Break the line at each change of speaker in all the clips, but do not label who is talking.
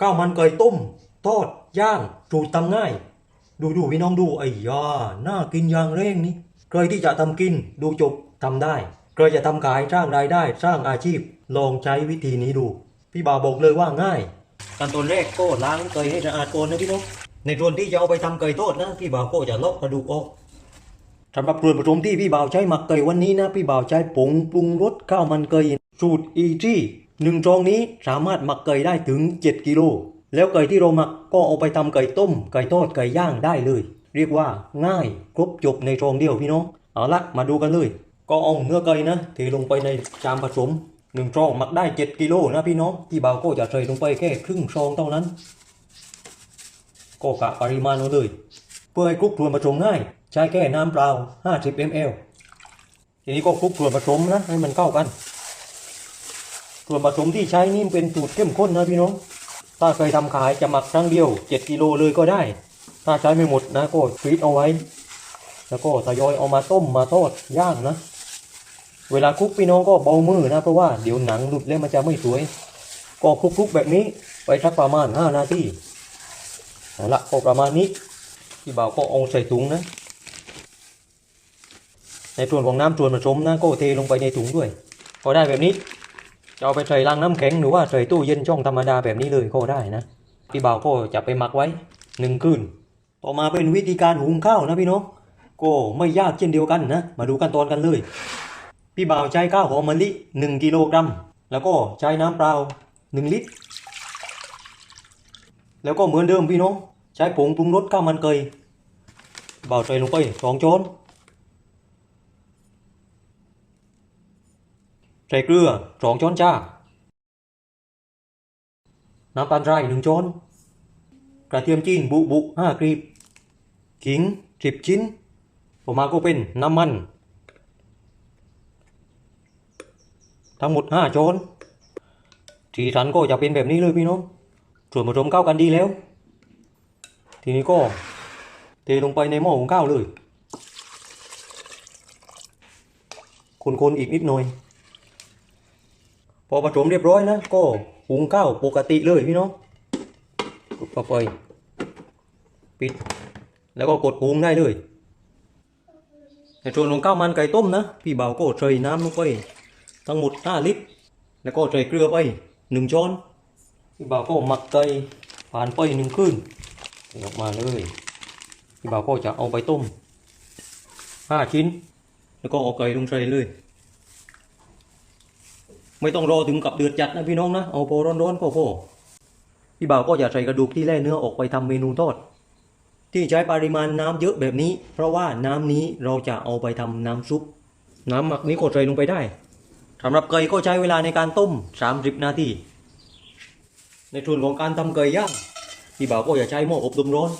ข้าวมันไก่ต้ม ทอด ย่างสูตรทำง่าย ดูดูพี่น้องดูไอ้ยาน่ากินอย่างเร่งนี่ใครที่จะทำกินดูจบทำได้ใครจะทำขายสร้างรายได้สร้างอาชีพ ลองใช้วิธีนี้ดู พี่บ่าวบอกเลยว่าง่าย ขั้นตอนแรกก็ล้างไก่ให้สะอาดก่อนนะพี่น้องในส่วนที่จะเอาไปทำไก่ทอดนะพี่บ่าวก็จะลอกกระดูกออกสำหรับส่วนผสมที่พี่บ่าวใช้หมักไก่วันนี้นะ พี่บ่าวใช้ผงปรุงรสข้าวมันไก่สูตรอีจี้ หนึ่งซองนี้สามารถหมักไก่ได้ถึง 7 กิโล แล้วไก่ที่เราหมักก็เอาไปทำไก่ต้ม ไก่ทอด ไก่ย่างได้เลย เรียกว่าง่ายครบจบในซองเดียวพี่น้อง เอาละมาดูกันเลย ก็เอาเนื้อไก่นะเทลงไปในชามผสมหนึ่งซองหมักได้ 7 กิโลนะพี่น้องพี่บ่าวก็จะใส่ลงไปแค่ครึ่งซองเท่านั้น ก็กะปริมาณเอาเลย เพื่อให้คลุกส่วนผสมง่าย ใช้แค่น้ำเปล่า 50 ml ทีนี้ก็คลุกส่วนผสมนะให้มันเข้ากัน ส่วนผสมที่ใช้นี่เป็นสูตรเข้มข้นนะพี่น้อง ถ้าเคยทำขายจะหมักครั้งเดียว 7กิโลเลยก็ได้ ถ้าใช้ไม่หมดนะก็ฟรีซเอาไว้ แล้วก็ทยอยเอามาต้มมาทอดย่างนะ เวลาคลุกพี่น้องก็เบามือนะเพราะว่าเดี๋ยวหนังหลุดแล้วมันจะไม่สวย ก็คลุกๆแบบนี้ไปสักประมาณ 5 นาทีเอาละก็ประมาณนี้พี่บ่าวก็เอาใส่ถุงนะ ในส่วนของน้ำส่วนผสมนะก็เทลงไปในถุงด้วย พอได้แบบนี้ เอาไปใส่ลังน้ำแข็งหรือว่าใส่ตู้เย็นช่องธรรมดาแบบนี้เลยก็ได้นะ พี่บ่าวก็จะไปหมักไว้หนึ่งคืน ต่อมาเป็นวิธีการหุงข้าวนะพี่น้อง ก็ไม่ยากเช่นเดียวกันนะ มาดูขั้นตอนกันเลย พี่บ่าวใช้ข้าวหอมมะลิหนึ่งกิโลกรัม แล้วก็ใช้น้ำเปล่าหนึ่งลิตร แล้วก็เหมือนเดิมพี่น้อง ใช้ผงปรุงรสข้าวมันไก่เบาใส่ลงไปสองช้อน ใส่เกลือสองช้อนชา น้ำตาลทรายหนึ่งช้อน กระเทียมจีนบุบุห้ากรีบ ขิงสิบชิ้นต่อมาก็เป็นน้ำมัน ทั้งหมดห้าช้อน สีสันก็จะเป็นแบบนี้เลยพี่น้อง ส่วนผสมเข้ากันดีแล้ว ทีนี้ก็เทลงไปในหม้อหุงข้าวเลย คนๆอีกนิดหน่อย พอผสมเรียบร้อยนะก็หุงข้าวปกติเลยพี่น้องกดไปปิด แล้วก็กดหุงได้เลยในส่วนของข้าวมันไก่ต้มนะ พี่เบาก็ใส่น้ำลงไปทั้งหมด5ลิตร แล้วก็ใส่เกลือไป1ช้อน พี่บ่าวก็หมักไก่ผ่านไปหนึ่งคืนออกมาเลยพี่บ่าวก็จะเอาไปต้มห้าชิ้น แล้วก็เอาไก่ลงใส่เลย ไม่ต้องรอถึงกับเดือดจัดนะพี่น้องนะ เอาพอร้อนๆก็พอพี่บ่าวก็จะใส่กระดูกที่แล่เนื้อออกไปทำเมนูทอด ที่ใช้ปริมาณน้ำเยอะแบบนี้ เพราะว่าน้ำนี้เราจะเอาไปทำน้ำซุป น้ำหมักนี้ก็ใส่ลงไปได้สำหรับไก่ก็ใช้เวลาในการต้ม 30 นาที ในส่วนของการทำไก่ย่างพี่บ่าวก็อย่าใช้หม้ออบลมร้อน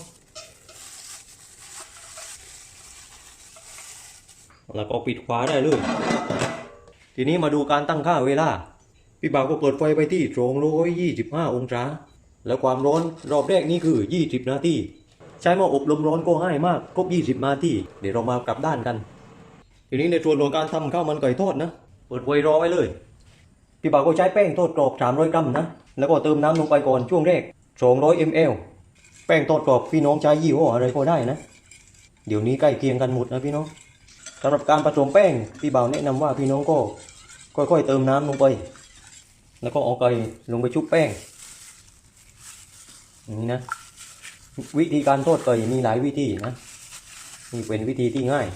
แล้วก็ปิดฝาได้เลย ทีนี้มาดูการตั้งค่าเวลา พี่บ่าวก็เปิดไฟไปที่225องศา แล้วความร้อนรอบแรกนี่คือ20นาที ใช้หม้ออบลมร้อนก็ง่ายมาก ครบ20นาที เดี๋ยวเรามากลับด้านกัน ทีนี้ในส่วนของการทำข้าวมันไก่ทอดนะ เปิดไฟรอไว้เลย พี่บ่าวก็ใช้แป้งทอดกรอบ300กรัมนะ แล้วก็เติมน้ำลงไปก่อนช่วงแรก200 ml แป้งทอดกรอบพี่น้องใช้ยี่ห้ออะไรก็ได้นะ เดี๋ยวนี้ใกล้เคียงกันหมดนะพี่น้อง สำหรับการผสมแป้งพี่บ่าวแนะนำว่าพี่น้องก็ค่อยๆเติมน้ำลงไป แล้วก็เอาไก่ลงไปชุบแป้งอย่างนี้นะ วิธีการทอดไก่มีหลายวิธีนะนี่เป็นวิธีที่ง่าย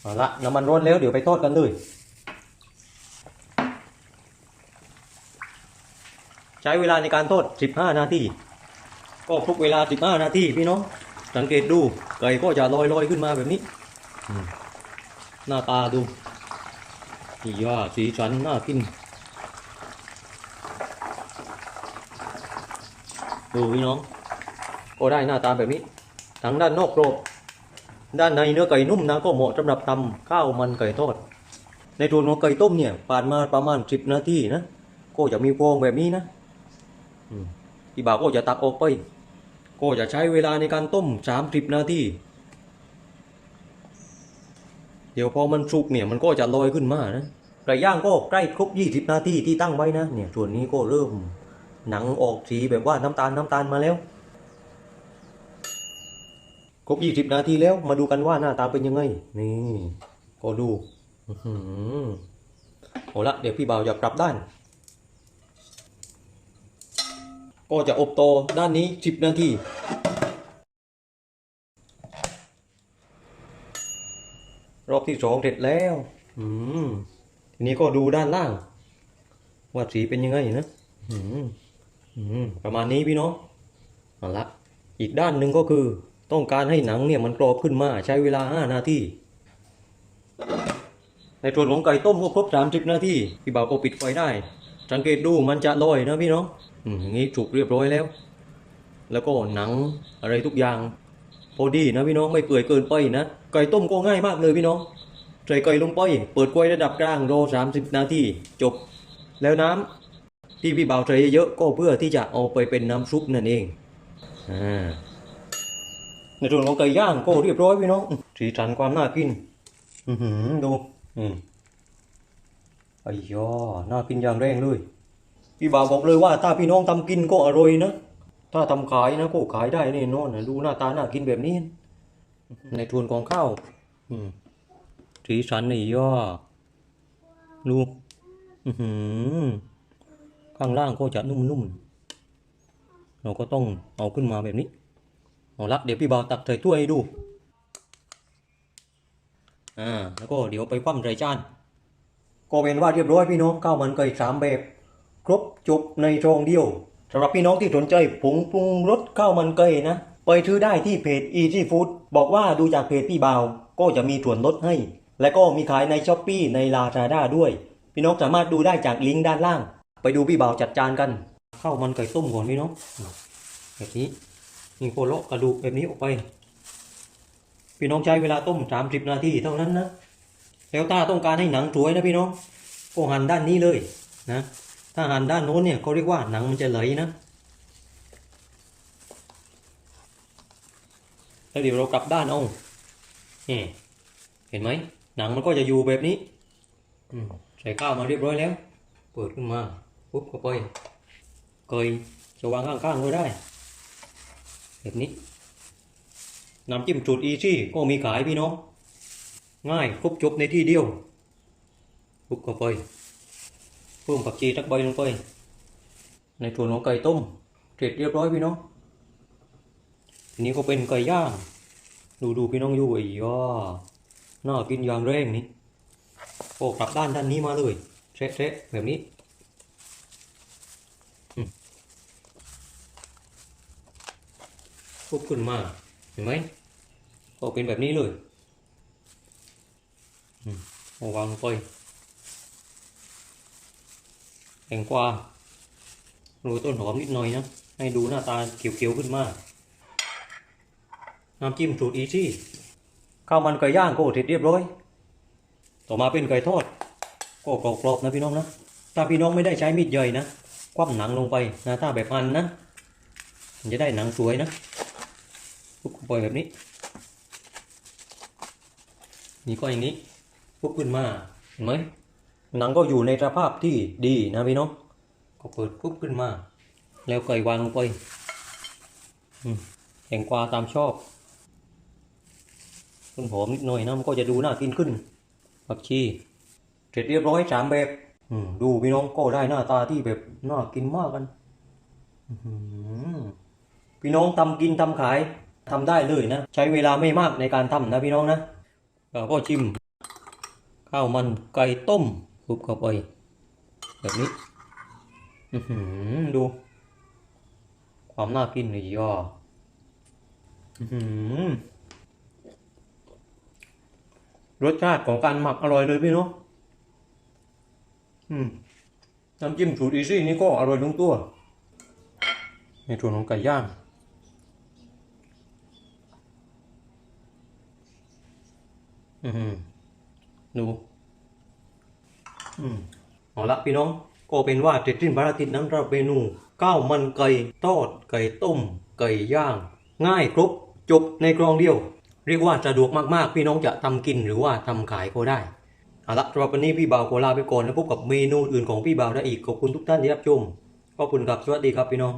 เอาละน้ำมันร้อนแล้วเดี๋ยวไปทอดกันเลยใช้เวลาในการทอด 15 นาทีก็ครบเวลา 15 นาทีพี่น้องสังเกตดูไก่ก็จะลอยๆขึ้นมาแบบนี้ หน้าตาดูอีย่าสีสันน่ากิน ดูพี่น้อง ก็ได้หน้าตาแบบนี้ ทั้งด้านนอกกรอบด้านในเนื้อไก่นุ่มนะก็เหมาะสำหรับทำข้าวมันไก่ทอด ในส่วของไก่ต้มเนี่ยผ่านมาประมาณ10นาทีนะ ก็จะมีฟองแบบนี้นะอีบ่าวก็จะตักออกไป ก็จะใช้เวลาในการต้ม30นาที เดี๋ยวพอมันสุกเนี่ยมันก็จะลอยขึ้นมานะไก่ย่างก็ใกล้ครบ 20 นาทีที่ตั้งไว้นะเนี่ยส่วนนี้ก็เริ่มหนังออกสีแบบว่าน้ำตาลน้ำตาลมาแล้ว ครบยี่สิบนาทีแล้วมาดูกันว่าหน้าตาเป็นยังไง นี่ก็ดูอื้อหือเอาละเดี๋ยวพี่บ่าวจะปรับด้าน ก็จะอบโตด้านนี้สิบนาที รอบที่สองเสร็จแล้ว อืมทีนี้ก็ดูด้านล่าง ว่าสีเป็นยังไงนะอืมอืมประมาณนี้พี่น้องเอาละอีกด้านหนึ่งก็คือ ต้องการให้หนังเนี่ยมันกรอบขึ้นมาใช้เวลา5นาทีในส่วนของไก่ต้มก็ครบ30นาทีพี่บ่าวก็ปิดไฟได้ สังเกตดูมันจะลอยนะพี่น้อง อืมอย่างนี้ถูกเรียบร้อยแล้ว แล้วก็หนังอะไรทุกอย่าง พอดีนะพี่น้องไม่เปื่อยเกินไปนะไก่ต้มก็ง่ายมากเลยพี่น้องใส่ไก่ลงไปเปิดไฟระดับกลางรอ30 นาทีจบ แล้วน้ำที่พี่บ่าวใส่เยอะก็เพื่อที่จะเอาไปเป็นน้ำซุปนั่นเองอ่าในส่วนของไก่ย่างก็เรียบร้อยพี่น้องสีสันความน่ากิน อือหือดูอืมไอ้ยอน่ากินอย่างแรงเลยพี่บ่าวบอกเลยว่าถ้าพี่น้องทำกินก็อร่อยนะ ถ้าทำขายนะก็ขายได้แน่นอนนะดูหน้าตาน่ากินแบบนี้ ในส่วนของข้าวสีสันไอ้ยอดูข้างล่างก็จะนุ่มๆ เราก็ต้องเอาขึ้นมาแบบนี้ เอาละเดี๋ยวพี่บ่าวตักใส่ถ้วยให้ดู อ่า แล้วก็เดี๋ยวไปคว่ำใส่จาน ก็เป็นว่าเรียบร้อยพี่น้องข้าวมันไก่สามแบบ ครบจบในซองเดียว สำหรับพี่น้องที่สนใจผงปรุงรสข้าวมันไก่นะ ไปซื้อได้ที่เพจ Easy Food บอกว่าดูจากเพจพี่บาวก็จะมีส่วนลดให้ และก็มีขายในช้อปปีในลาซาด้าด้วย พี่น้องสามารถดูได้จากลิงก์ด้านล่าง ไปดูพี่บาวจัดจานกันข้าวมันไก่ต้มก่อนพี่น้องแบบนี้นี่โคโลกระดูกแบบนี้ออกไป พี่น้องใช้เวลาต้ม 30 นาทีเท่านั้นนะแล้วถ้าต้องการให้หนังสวยนะพี่น้องก็หั่นด้านนี้เลยนะ ถ้าหันด้านโน้นเนี่ยเขาเรียกว่าหนังมันจะไหลนะแล้วเดี๋ยวเรากลับด้านเอานี่เห็นไหมหนังมันก็จะอยู่แบบนี้ใส่ข้าวมาเรียบร้อยแล้ว เปิดขึ้นมาปุ๊บเข้าไปเกยจะวางข้างๆก็ได้ แบบนี้น้ำจิ้มสูตรอีซี่ก็มีขายพี่น้อง ง่ายครบจบในที่เดียวคลุกเข้าไป พิ่มผักชีสักใบลงไป ในส่วนของไก่ต้มเสร็จเรียบร้อยพี่น้องทีนี้ก็เป็นไก่ย่างดูดูพี่น้องอยู่ไอ้ย่าน่ากินอย่างแรงนี่โอ้กลับด้านด้านนี้มาเลยเซะๆแบบนี้ปุ๊บขึ้นมาเห็นไหมก็เป็นแบบนี้เลยอืมเอวางลงไป แตงกวาโรยต้นหอมนิดหน่อยนะ ให้ดูหน้าตาเขียวๆขึ้นมาน้ำจิ้มสูตรอีซี่ข้าวมันไก่ย่างก็เสร็จเรียบร้อย ต่อมาเป็นไก่ทอดก็กรอบๆนะพี่น้องนะถ้าพี่น้องไม่ได้ใช้มีดใหญ่นะคว่ำหนังลงไปนะถ้าแบบอันนะมันจะได้หนังสวยนะปุ๊บเข้าไปแบบนี้นี่ก็อย่างนี้ปุ๊บขึ้นมาเห็นไหม หนังก็อยู่ในสภาพที่ดีนะพี่น้องก็เปิดปุ๊บขึ้นมา แล้วไก่วางลงไปอืมแตงกวาตามชอบต้นหอมนิดหน่อยนะมันก็จะดูน่ากินขึ้นผักชีเสร็จเรียบร้อยสามแบบอืมดูพี่น้องก็ได้หน้าตาที่แบบน่ากินมากกันอื้อหือพี่น้องทำกินทำขายทำได้เลยนะใช้เวลาไม่มากในการทำนะพี่น้องนะเราก็ชิม ข้าวมันไก่ต้ม คลุบเข้าไปแบบนี้หือดู ความน่ากินเลยย่อรสชาติของการหมักอร่อยเลยพี่เน้องอืมน้ำจิ้มสูตรอีซี่นี่ก็อร่อยลงตัว ในส่วนของไก่ย่างอืมดู อืมเอาละพี่น้องก็เป็นว่าเสร็ดสิ้นภารกิจนั้นเราเมนูข้าวมันไก่ทอดไก่ต้ม ไก่ย่าง ง่ายครบจบในกรองเดียว เรียกว่าสะดวกมากๆ พี่น้องจะทำกินหรือว่าทำขายก็ได้เอาละสำหรับวันนี้พี่บ่าวขอลาไปก่อนแล้วพบกับเมนูอื่นของพี่บ่าวได้อีกขอบคุณทุกท่านที่รับชมขอบคุณครับสวัสดีครับพี่น้อง